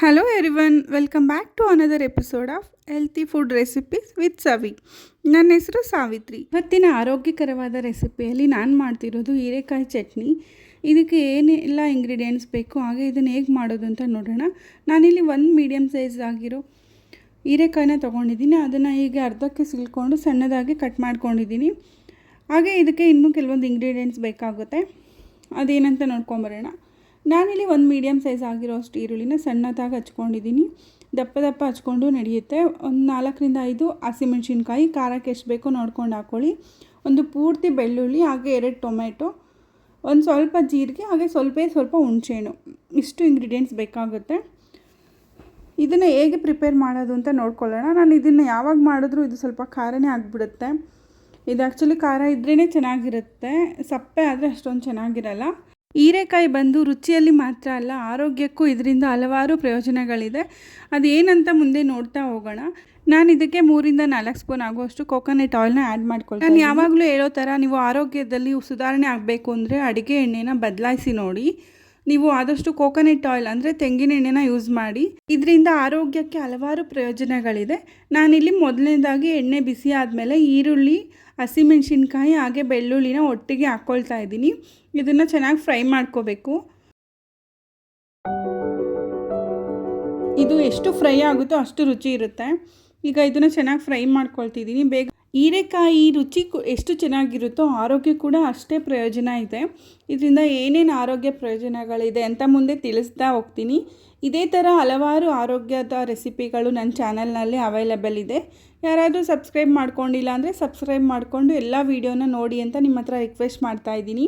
Hello everyone welcome back to another episode of healthy food recipes with Savi ನನ್ನ ಹೆಸರು ಸಾವಿತ್ರಿ. ಇವತ್ತಿನ ಆರೋಗ್ಯಕರವಾದ ರೆಸಿಪಿಯಲ್ಲಿ ನಾನು ಮಾಡ್ತಿರೋದು ಹೀರೆಕಾಯಿ ಚಟ್ನಿ. ಇದಕ್ಕೆ ಏನೆಲ್ಲ ಇಂಗ್ರೀಡಿಯೆಂಟ್ಸ್ ಬೇಕು, ಹಾಗೆ ಇದನ್ನು ಹೇಗೆ ಮಾಡೋದು ಅಂತ ನೋಡೋಣ. ನಾನಿಲ್ಲಿ ಒಂದು ಮೀಡಿಯಮ್ ಸೈಜ್ ಆಗಿರೋ ಹೀರೆಕಾಯಿನ ತೊಗೊಂಡಿದ್ದೀನಿ. ಅದನ್ನು ಈಗ ಅರ್ಧಕ್ಕೆ ಸಿಲ್ಕೊಂಡು ಸಣ್ಣದಾಗಿ ಕಟ್ ಮಾಡ್ಕೊಂಡಿದ್ದೀನಿ. ಹಾಗೆ ಇದಕ್ಕೆ ಇನ್ನೂ ಕೆಲವೊಂದು ಇಂಗ್ರೀಡಿಯೆಂಟ್ಸ್ ಬೇಕಾಗುತ್ತೆ. ಅದೇನಂತ ನೋಡ್ಕೊಂಬರೋಣ. ನಾನಿಲ್ಲಿ ಒಂದು ಮೀಡಿಯಮ್ ಸೈಜ್ ಆಗಿರೋ ಅಷ್ಟು ಈರುಳ್ಳಿನ ಸಣ್ಣದಾಗಿ ಹಚ್ಕೊಂಡಿದ್ದೀನಿ. ದಪ್ಪ ದಪ್ಪ ಹಚ್ಕೊಂಡು ನಡೆಯುತ್ತೆ. ಒಂದು ನಾಲ್ಕರಿಂದ ಐದು ಹಸಿಮೆಣ್ಸಿನ್ಕಾಯಿ ಖಾರಕ್ಕೆ ಎಷ್ಟು ಬೇಕೋ ನೋಡ್ಕೊಂಡು ಹಾಕ್ಕೊಳ್ಳಿ ಒಂದು ಪೂರ್ತಿ ಬೆಳ್ಳುಳ್ಳಿ, ಹಾಗೆ ಎರಡು ಟೊಮೆಟೊ ಒಂದು ಸ್ವಲ್ಪ ಜೀರಿಗೆ, ಹಾಗೆ ಸ್ವಲ್ಪ ಸ್ವಲ್ಪ ಹುಣಸೆಹಣ್ಣು. ಇಷ್ಟು ಇಂಗ್ರೀಡಿಯೆಂಟ್ಸ್ ಬೇಕಾಗುತ್ತೆ. ಇದನ್ನು ಹೇಗೆ ಪ್ರಿಪೇರ್ ಮಾಡೋದು ಅಂತ ನೋಡ್ಕೊಳ್ಳೋಣ. ನಾನು ಇದನ್ನು ಯಾವಾಗ ಮಾಡಿದ್ರೂ ಇದು ಸ್ವಲ್ಪ ಖಾರನೇ ಆಗಿಬಿಡುತ್ತೆ. ಇದು ಆ್ಯಕ್ಚುಲಿ ಖಾರ ಇದ್ರೇ ಚೆನ್ನಾಗಿರುತ್ತೆ. ಸಪ್ಪೆ ಆದರೆ ಅಷ್ಟೊಂದು ಚೆನ್ನಾಗಿರಲ್ಲ. ಹೀರೆಕಾಯಿ ಬಂದು ರುಚಿಯಲ್ಲಿ ಮಾತ್ರ ಅಲ್ಲ ಆರೋಗ್ಯಕ್ಕೂ ಇದರಿಂದ ಹಲವಾರು ಪ್ರಯೋಜನಗಳಿದೆ. ಏನಂತ ಮುಂದೆ ನೋಡ್ತಾ ಹೋಗೋಣ. ನಾನು ಇದಕ್ಕೆ ಮೂರಿಂದ ನಾಲ್ಕು ಸ್ಪೂನ್ ಆಗುವಷ್ಟು ಕೋಕೋನಟ್ ಆಯಿಲ್ನ ಆ್ಯಡ್ ಮಾಡ್ಕೊಳ್ತೀನಿ ನಾನು ಯಾವಾಗಲೂ ಹೇಳೋ ಥರ ನೀವು ಆರೋಗ್ಯದಲ್ಲಿ ಸುಧಾರಣೆ ಆಗಬೇಕು ಅಂದರೆ ಅಡುಗೆ ಎಣ್ಣೆನ ಬದಲಾಯಿಸಿ ನೋಡಿ. ನೀವು ಆದಷ್ಟು ಕೋಕೋನಟ್ ಆಯಿಲ್ ಅಂದರೆ ತೆಂಗಿನ ಎಣ್ಣೆನ ಯೂಸ್ ಮಾಡಿ ಇದರಿಂದ ಆರೋಗ್ಯಕ್ಕೆ ಹಲವಾರು ಪ್ರಯೋಜನಗಳಿದೆ. ನಾನಿಲ್ಲಿ ಮೊದಲನೇದಾಗಿ ಎಣ್ಣೆ ಬಿಸಿ ಆದಮೇಲೆ ಈರುಳ್ಳಿ, ಹಸಿಮೆಣಸಿನ್ಕಾಯಿ, ಹಾಗೆ ಬೆಳ್ಳುಳ್ಳಿನ ಒಟ್ಟಿಗೆ ಹಾಕ್ಕೊಳ್ತಾ ಇದ್ದೀನಿ. ಇದನ್ನು ಚೆನ್ನಾಗಿ ಫ್ರೈ ಮಾಡ್ಕೋಬೇಕು. ಇದು ಎಷ್ಟು ಫ್ರೈ ಆಗುತ್ತೋ ಅಷ್ಟು ರುಚಿ ಇರುತ್ತೆ. ಈಗ ಇದನ್ನು ಚೆನ್ನಾಗಿ ಫ್ರೈ ಮಾಡ್ಕೊಳ್ತಿದ್ದೀನಿ. ಬೇಗ ಹೀರೆಕಾಯಿ ರುಚಿ ಎಷ್ಟು ಚೆನ್ನಾಗಿರುತ್ತೋ ಆರೋಗ್ಯ ಕೂಡ ಅಷ್ಟೇ ಪ್ರಯೋಜನ ಇದೆ. ಇದರಿಂದ ಏನೇನು ಆರೋಗ್ಯ ಪ್ರಯೋಜನಗಳಿದೆ ಅಂತ ಮುಂದೆ ತಿಳಿಸ್ತಾ ಹೋಗ್ತೀನಿ. ಇದೇ ಥರ ಹಲವಾರು ಆರೋಗ್ಯದ ರೆಸಿಪಿಗಳು ನನ್ನ ಚಾನಲ್ನಲ್ಲಿ ಅವೈಲೇಬಲ್ ಇದೆ. ಯಾರಾದರೂ ಸಬ್ಸ್ಕ್ರೈಬ್ ಮಾಡ್ಕೊಂಡಿಲ್ಲ ಅಂದರೆ ಸಬ್ಸ್ಕ್ರೈಬ್ ಮಾಡಿಕೊಂಡು ಎಲ್ಲ ವೀಡಿಯೋನ ನೋಡಿ ಅಂತ ನಿಮ್ಮ ಹತ್ರ ರಿಕ್ವೆಸ್ಟ್ ಮಾಡ್ತಾ ಇದ್ದೀನಿ.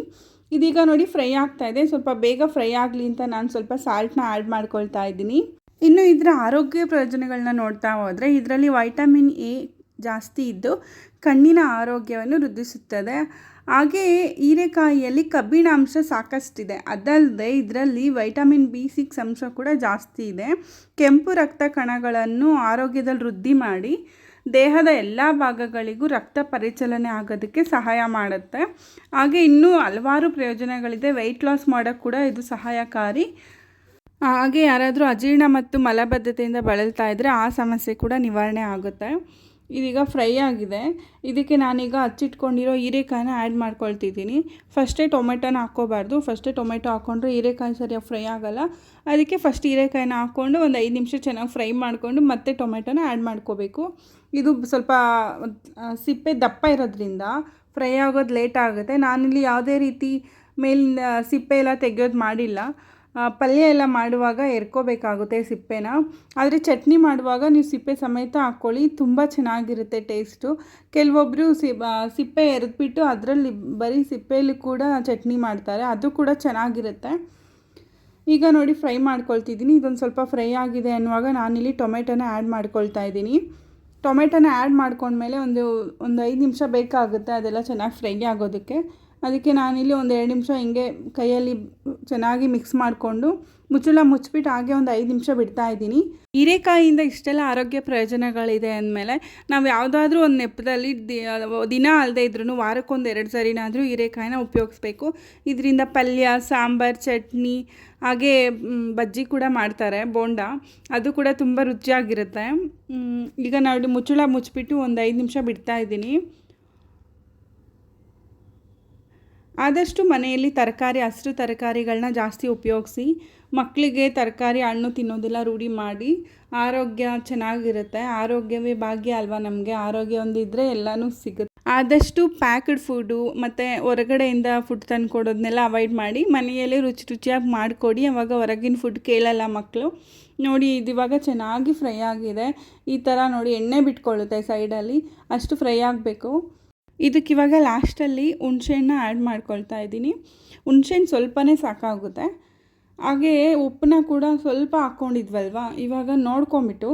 ಇದೀಗ ನೋಡಿ ಫ್ರೈ ಆಗ್ತಾ ಇದೆ. ಸ್ವಲ್ಪ ಬೇಗ ಫ್ರೈ ಆಗಲಿ ಅಂತ ನಾನು ಸ್ವಲ್ಪ ಸಾಲ್ಟ್ನ ಆ್ಯಡ್ ಮಾಡ್ಕೊಳ್ತಾ ಇದ್ದೀನಿ. ಇನ್ನು ಇದರ ಆರೋಗ್ಯ ಪ್ರಯೋಜನಗಳನ್ನ ನೋಡ್ತಾ ಹೋದರೆ ಇದರಲ್ಲಿ ವೈಟಮಿನ್ ಎ ಜಾಸ್ತಿ ಇದ್ದು ಕಣ್ಣಿನ ಆರೋಗ್ಯವನ್ನು ವೃದ್ಧಿಸುತ್ತದೆ. ಹಾಗೆಯೇ ಹೀರೆಕಾಯಿಯಲ್ಲಿ ಕಬ್ಬಿಣಾಂಶ ಸಾಕಷ್ಟಿದೆ. ಅದಲ್ಲದೆ ಇದರಲ್ಲಿ ವೈಟಮಿನ್ ಬಿ ಸಿಕ್ಸ್ ಅಂಶ ಕೂಡ ಜಾಸ್ತಿ ಇದೆ. ಕೆಂಪು ರಕ್ತ ಕಣಗಳನ್ನು ಆರೋಗ್ಯದಲ್ಲಿ ವೃದ್ಧಿ ಮಾಡಿ ದೇಹದ ಎಲ್ಲ ಭಾಗಗಳಿಗೂ ರಕ್ತ ಪರಿಚಲನೆ ಆಗೋದಕ್ಕೆ ಸಹಾಯ ಮಾಡುತ್ತೆ. ಹಾಗೆ ಇನ್ನೂ ಹಲವಾರು ಪ್ರಯೋಜನಗಳಿದೆ. ವೆಯ್ಟ್ ಲಾಸ್ ಮಾಡೋಕ್ಕೆ ಕೂಡ ಇದು ಸಹಾಯಕಾರಿ. ಹಾಗೆ ಯಾರಾದರೂ ಅಜೀರ್ಣ ಮತ್ತು ಮಲಬದ್ಧತೆಯಿಂದ ಬಳಲ್ತಾ ಇದ್ದರೆ ಆ ಸಮಸ್ಯೆ ಕೂಡ ನಿವಾರಣೆ ಆಗುತ್ತೆ. ಇದೀಗ ಫ್ರೈ ಆಗಿದೆ. ಇದಕ್ಕೆ ನಾನೀಗ ಹಚ್ಚಿಟ್ಕೊಂಡಿರೋ ಹೀರೆಕಾಯಿನ ಆ್ಯಡ್ ಮಾಡ್ಕೊಳ್ತಿದ್ದೀನಿ. ಫಸ್ಟೇ ಟೊಮೆಟೊನ ಹಾಕ್ಕೋಬಾರ್ದು. ಫಸ್ಟೇ ಟೊಮೆಟೊ ಹಾಕ್ಕೊಂಡ್ರೆ ಹೀರೆಕಾಯಿ ಸರಿಯಾಗಿ ಫ್ರೈ ಆಗೋಲ್ಲ. ಅದಕ್ಕೆ ಫಸ್ಟ್ ಹೀರೆಕಾಯಿನ ಹಾಕ್ಕೊಂಡು ಒಂದು ಐದು ನಿಮಿಷ ಚೆನ್ನಾಗಿ ಫ್ರೈ ಮಾಡಿಕೊಂಡು ಮತ್ತೆ ಟೊಮೆಟೊನ ಆ್ಯಡ್ ಮಾಡ್ಕೋಬೇಕು. ಇದು ಸ್ವಲ್ಪ ಸಿಪ್ಪೆ ದಪ್ಪ ಇರೋದ್ರಿಂದ ಫ್ರೈ ಆಗೋದು ಲೇಟ್ ಆಗುತ್ತೆ. ನಾನಿಲ್ಲಿ ಯಾವುದೇ ರೀತಿ ಮೇಲಿಂದ ಸಿಪ್ಪೆ ಎಲ್ಲ ತೆಗೆಯೋದು ಮಾಡಿಲ್ಲ. ಪಲ್ಯ ಎಲ್ಲ ಮಾಡುವಾಗ ಎರ್ಕೋಬೇಕಾಗುತ್ತೆ ಸಿಪ್ಪೆನ. ಆದರೆ ಚಟ್ನಿ ಮಾಡುವಾಗ ನೀವು ಸಿಪ್ಪೆ ಸಮೇತ ಹಾಕ್ಕೊಳ್ಳಿ, ತುಂಬ ಚೆನ್ನಾಗಿರುತ್ತೆ ಟೇಸ್ಟು ಕೆಲವೊಬ್ಬರು ಸಿಪ್ಪೆ ಎರೆದ್ಬಿಟ್ಟು ಅದರಲ್ಲಿ ಬರೀ ಸಿಪ್ಪೆಯಲ್ಲಿ ಕೂಡ ಚಟ್ನಿ ಮಾಡ್ತಾರೆ, ಅದು ಕೂಡ ಚೆನ್ನಾಗಿರುತ್ತೆ. ಈಗ ನೋಡಿ ಫ್ರೈ ಮಾಡ್ಕೊಳ್ತಿದ್ದೀನಿ, ಇದೊಂದು ಸ್ವಲ್ಪ ಫ್ರೈ ಆಗಿದೆ ಅನ್ನುವಾಗ ನಾನಿಲ್ಲಿ ಟೊಮೆಟೊನ ಆ್ಯಡ್ ಮಾಡ್ಕೊಳ್ತಾ ಇದ್ದೀನಿ. ಟೊಮೆಟೊನ ಆ್ಯಡ್ ಮಾಡ್ಕೊಂಡ್ಮೇಲೆ ಒಂದು ಒಂದು ಐದು ನಿಮಿಷ ಬೇಕಾಗುತ್ತೆ, ಅದೆಲ್ಲ ಚೆನ್ನಾಗಿ ಫ್ರೈ ಆಗೋದಕ್ಕೆ. ಅದಕ್ಕೆ ನಾನಿಲ್ಲಿ ಒಂದು ಎರಡು ನಿಮಿಷ ಹಿಂಗೆ ಕೈಯಲ್ಲಿ ಚೆನ್ನಾಗಿ ಮಿಕ್ಸ್ ಮಾಡಿಕೊಂಡು ಮುಚ್ಚಳ ಮುಚ್ಚಿಬಿಟ್ಟು ಹಾಗೆ ಒಂದು ಐದು ನಿಮಿಷ ಬಿಡ್ತಾ ಇದ್ದೀನಿ. ಹೀರೆಕಾಯಿಯಿಂದ ಇಷ್ಟೆಲ್ಲ ಆರೋಗ್ಯ ಪ್ರಯೋಜನಗಳಿದೆ ಅಂದಮೇಲೆ ನಾವು ಯಾವುದಾದ್ರೂ ಒಂದು ನೆಪದಲ್ಲಿ ದಿನ ಅಲ್ಲದೆ ಇದ್ರೂ ವಾರಕ್ಕೊಂದು ಎರಡು ಸರಿನಾದರೂ ಹೀರೆಕಾಯಿನ ಉಪಯೋಗಿಸ್ಬೇಕು. ಇದರಿಂದ ಪಲ್ಯ, ಸಾಂಬಾರು, ಚಟ್ನಿ, ಹಾಗೆ ಬಜ್ಜಿ ಕೂಡ ಮಾಡ್ತಾರೆ, ಬೋಂಡ. ಅದು ಕೂಡ ತುಂಬ ರುಚಿಯಾಗಿರುತ್ತೆ. ಈಗ ನಾವು ಮುಚ್ಚಳ ಮುಚ್ಚಿಬಿಟ್ಟು ಒಂದು ಐದು ನಿಮಿಷ ಬಿಡ್ತಾ ಇದ್ದೀನಿ. ಆದಷ್ಟು ಮನೆಯಲ್ಲಿ ತರಕಾರಿ ಹಸಿರು ತರಕಾರಿಗಳನ್ನ ಜಾಸ್ತಿ ಉಪಯೋಗಿಸಿ ಮಕ್ಕಳಿಗೆ ತರಕಾರಿ, ಹಣ್ಣು ತಿನ್ನೋದೆಲ್ಲ ರೂಢಿ ಮಾಡಿ, ಆರೋಗ್ಯ ಚೆನ್ನಾಗಿರುತ್ತೆ. ಆರೋಗ್ಯವೇ ಭಾಗ್ಯ ಅಲ್ವಾ ನಮಗೆ? ಆರೋಗ್ಯ ಒಂದಿದ್ದರೆ ಎಲ್ಲನೂ ಸಿಗುತ್ತೆ. ಆದಷ್ಟು ಪ್ಯಾಕ್ಡ್ ಫುಡ್ಡು ಮತ್ತು ಹೊರಗಡೆಯಿಂದ ಫುಡ್ ತಂದು ಕೊಡೋದನ್ನೆಲ್ಲ ಅವಾಯ್ಡ್ ಮಾಡಿ, ಮನೆಯಲ್ಲೇ ರುಚಿ ರುಚಿಯಾಗಿ ಮಾಡಿಕೊಡಿ. ಅವಾಗ ಹೊರಗಿನ ಫುಡ್ ಕೇಳಲ್ಲ ಮಕ್ಕಳು ನೋಡಿ, ಇದು ಇವಾಗ ಚೆನ್ನಾಗಿ ಫ್ರೈ ಆಗಿದೆ. ಈ ಥರ ನೋಡಿ, ಎಣ್ಣೆ ಬಿಟ್ಕೊಳ್ಳುತ್ತೆ ಸೈಡಲ್ಲಿ ಅಷ್ಟು ಫ್ರೈ ಆಗಬೇಕು. ಇದಕ್ಕಿವಾಗ ಲಾಸ್ಟಲ್ಲಿ ಹುಣ್ಸೆಹಣ್ಣು ಆ್ಯಡ್ ಮಾಡ್ಕೊಳ್ತಾ ಇದ್ದೀನಿ. ಹುಣ್ಸೆಹಣ್ಣು ಸ್ವಲ್ಪನೇ ಸಾಕಾಗುತ್ತೆ. ಹಾಗೆಯೇ ಉಪ್ಪನ್ನ ಕೂಡ ಸ್ವಲ್ಪ ಹಾಕ್ಕೊಂಡಿದ್ವಲ್ವ? ಇವಾಗ ನೋಡ್ಕೊಂಬಿಟ್ಟು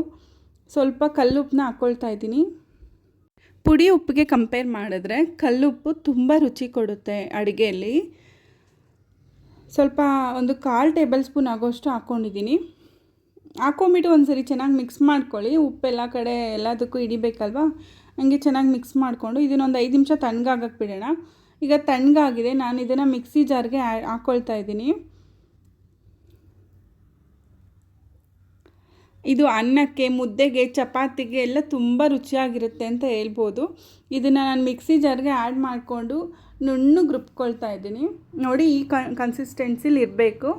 ಸ್ವಲ್ಪ ಕಲ್ಲುಪ್ಪನ್ನ ಹಾಕ್ಕೊಳ್ತಾ ಇದ್ದೀನಿ. ಪುಡಿ ಉಪ್ಪಿಗೆ ಕಂಪೇರ್ ಮಾಡಿದ್ರೆ ಕಲ್ಲುಪ್ಪು ತುಂಬ ರುಚಿ ಕೊಡುತ್ತೆ ಅಡುಗೆಯಲ್ಲಿ. ಸ್ವಲ್ಪ ಒಂದು ಕಾಲು ಟೇಬಲ್ ಸ್ಪೂನ್ ಆಗೋಷ್ಟು ಹಾಕ್ಕೊಂಡಿದ್ದೀನಿ. ಹಾಕೊಂಬಿಟ್ಟು ಒಂದು ಸರಿ ಚೆನ್ನಾಗಿ ಮಿಕ್ಸ್ ಮಾಡ್ಕೊಳ್ಳಿ. ಉಪ್ಪು ಎಲ್ಲ ಕಡೆ ಎಲ್ಲದಕ್ಕೂ ಹಿಡಿಬೇಕಲ್ವ? ಹಂಗೆ ಚೆನ್ನಾಗಿ ಮಿಕ್ಸ್ ಮಾಡಿಕೊಂಡು ಇದನ್ನೊಂದು ಐದು ನಿಮಿಷ ತಣ್ಣಗಾಗಕ್ಕೆ ಬಿಡೋಣ. ಈಗ ತಣ್ಣಗಾಗಿದೆ, ನಾನು ಇದನ್ನು ಮಿಕ್ಸಿ ಜಾರ್ಗೆ ಹಾಕ್ಕೊಳ್ತಾ ಇದ್ದೀನಿ. ಇದು ಅನ್ನಕ್ಕೆ, ಮುದ್ದೆಗೆ, ಚಪಾತಿಗೆ ಎಲ್ಲ ತುಂಬ ರುಚಿಯಾಗಿರುತ್ತೆ ಅಂತ ಹೇಳ್ಬೋದು. ಇದನ್ನು ನಾನು ಮಿಕ್ಸಿ ಜಾರ್ಗೆ ಆ್ಯಡ್ ಮಾಡಿಕೊಂಡು ನುಣ್ಣು ಗ್ರುಪ್ಕೊಳ್ತಾ ಇದ್ದೀನಿ. ನೋಡಿ ಈ ಕನ್ಸಿಸ್ಟೆನ್ಸಿಲಿ ಇರಬೇಕು.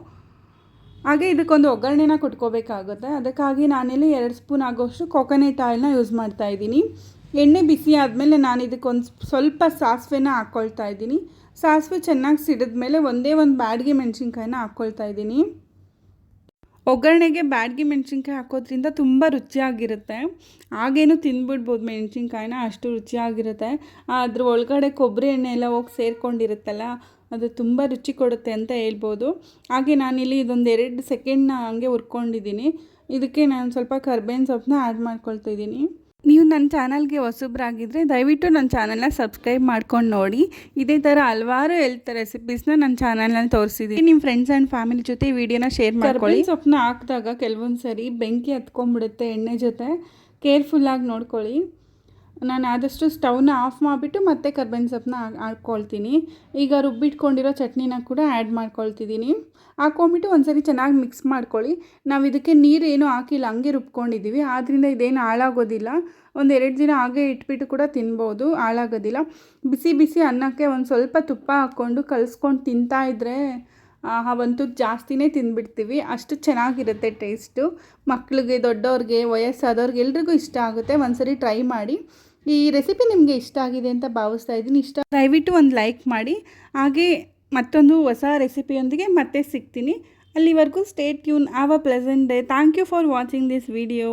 ಹಾಗೆ ಇದಕ್ಕೊಂದು ಒಗ್ಗರಣೆನ ಕೊಟ್ಕೋಬೇಕಾಗುತ್ತೆ. ಅದಕ್ಕಾಗಿ ನಾನಿಲ್ಲಿ ಎರಡು ಸ್ಪೂನ್ ಆಗೋಷ್ಟು ಕೊಕೊನೆಟ್ ಆಯಿಲ್ನ ಯೂಸ್ ಮಾಡ್ತಾ ಇದ್ದೀನಿ. ಎಣ್ಣೆ ಬಿಸಿ ಆದಮೇಲೆ ನಾನು ಇದಕ್ಕೊಂದು ಸ್ವಲ್ಪ ಸಾಸಿವೆನ ಹಾಕ್ಕೊಳ್ತಾ ಇದ್ದೀನಿ. ಸಾಸಿವೆ ಚೆನ್ನಾಗಿ ಸಿಡಿದ್ಮೇಲೆ ಒಂದೇ ಒಂದು ಬ್ಯಾಡ್ಗೆ ಮೆಣಸಿನ್ಕಾಯಿನ ಹಾಕ್ಕೊಳ್ತಾ ಇದ್ದೀನಿ. ಒಗ್ಗರಣೆಗೆ ಬ್ಯಾಡ್ಗೆ ಮೆಣಸಿನ್ಕಾಯಿ ಹಾಕೋದ್ರಿಂದ ತುಂಬ ರುಚಿಯಾಗಿರುತ್ತೆ. ಹಾಗೇನು ತಿಂದ್ಬಿಡ್ಬೋದು ಮೆಣಸಿನ್ಕಾಯಿನ, ಅಷ್ಟು ರುಚಿಯಾಗಿರುತ್ತೆ. ಅದ್ರ ಒಳಗಡೆ ಕೊಬ್ಬರಿ ಎಣ್ಣೆ ಎಲ್ಲ ಹೋಗಿ ಸೇರಿಕೊಂಡಿರುತ್ತಲ್ಲ, ಅದು ತುಂಬ ರುಚಿ ಕೊಡುತ್ತೆ ಅಂತ ಹೇಳ್ಬೋದು. ಹಾಗೆ ನಾನಿಲ್ಲಿ ಇದೊಂದು ಎರಡು ಸೆಕೆಂಡ್ನ ಹಂಗೆ ಹುರ್ಕೊಂಡಿದ್ದೀನಿ. ಇದಕ್ಕೆ ನಾನು ಸ್ವಲ್ಪ ಕರ್ಬೇವಿನ ಸೊಪ್ಪನ್ನ ಆ್ಯಡ್ ಮಾಡ್ಕೊಳ್ತಾ ಇದ್ದೀನಿ. ನೀವು ನನ್ನ ಚಾನಲ್ಗೆ ಹೊಸಬ್ರಾಗಿದ್ದರೆ ದಯವಿಟ್ಟು ನನ್ನ ಚಾನಲ್ನ ಸಬ್ಸ್ಕ್ರೈಬ್ ಮಾಡ್ಕೊಂಡು ನೋಡಿ. ಇದೇ ಥರ ಹಲವಾರು ಹೆಲ್ತ್ ರೆಸಿಪೀಸ್ನ ನನ್ನ ಚಾನಲ್ನಲ್ಲಿ ತೋರಿಸಿದ್ದೀನಿ ನಿಮ್ಮ ಫ್ರೆಂಡ್ಸ್ ಆ್ಯಂಡ್ ಫ್ಯಾಮಿಲಿ ಜೊತೆ ವಿಡಿಯೋನ ಶೇರ್ ಮಾಡ್ಕೊಳ್ಳಿ. ಸೊಪ್ಪನ್ನ ಹಾಕಿದಾಗ ಕೆಲವೊಂದು ಸರಿ ಬೆಂಕಿ ಹತ್ಕೊಂಡ್ಬಿಡುತ್ತೆ ಎಣ್ಣೆ ಜೊತೆ. ಕೇರ್ಫುಲ್ಲಾಗಿ ನೋಡ್ಕೊಳ್ಳಿ. ನಾನು ಆದಷ್ಟು ಸ್ಟವ್ನ ಆಫ್ ಮಾಡಿಬಿಟ್ಟು ಮತ್ತೆ ಕರ್ಬೇವಿನ ಸೊಪ್ಪನ್ನ ಹಾಕ್ಕೊಳ್ತೀನಿ. ಈಗ ರುಬ್ಬಿಟ್ಕೊಂಡಿರೋ ಚಟ್ನಿನ ಕೂಡ ಆ್ಯಡ್ ಮಾಡ್ಕೊಳ್ತಿದ್ದೀನಿ. ಹಾಕ್ಕೊಂಬಿಟ್ಟು ಒಂದ್ಸರಿ ಚೆನ್ನಾಗಿ ಮಿಕ್ಸ್ ಮಾಡ್ಕೊಳ್ಳಿ. ನಾವು ಇದಕ್ಕೆ ನೀರೇನು ಹಾಕಿಲ್ಲ, ಹಂಗೆ ರುಬ್ಕೊಂಡಿದ್ದೀವಿ ಆದ್ದರಿಂದ ಇದೇನು ಹಾಳಾಗೋದಿಲ್ಲ. ಒಂದು ಎರಡು ದಿನ ಹಾಗೆ ಇಟ್ಬಿಟ್ಟು ಕೂಡ ತಿನ್ಬೋದು, ಹಾಳಾಗೋದಿಲ್ಲ. ಬಿಸಿ ಬಿಸಿ ಅನ್ನಕ್ಕೆ ಒಂದು ಸ್ವಲ್ಪ ತುಪ್ಪ ಹಾಕ್ಕೊಂಡು ಕಲಿಸ್ಕೊಂಡು ತಿಂತಾ ಇದ್ದರೆ ಅವಂತೂ ಜಾಸ್ತಿನೇ ತಿಂದ್ಬಿಡ್ತೀವಿ ಅಷ್ಟು ಚೆನ್ನಾಗಿರುತ್ತೆ ಟೇಸ್ಟು. ಮಕ್ಳಿಗೆ ದೊಡ್ಡವ್ರಿಗೆ ವಯಸ್ಸಾದವ್ರಿಗೆ ಎಲ್ರಿಗೂ ಇಷ್ಟ ಆಗುತ್ತೆ. ಒಂದ್ಸರಿ ಟ್ರೈ ಮಾಡಿ. ಈ ರೆಸಿಪಿ ನಿಮಗೆ ಇಷ್ಟ ಆಗಿದೆ ಅಂತ ಭಾವಿಸ್ತಾ ಇದ್ದೀನಿ. ಇಷ್ಟ ದಯವಿಟ್ಟು ಒಂದು ಲೈಕ್ ಮಾಡಿ. ಹಾಗೆ ಮತ್ತೊಂದು ಹೊಸ ರೆಸಿಪಿಯೊಂದಿಗೆ ಮತ್ತೆ ಸಿಗ್ತೀನಿ. ಅಲ್ಲಿವರೆಗೂ stay tune have a pleasant day thank you for watching this video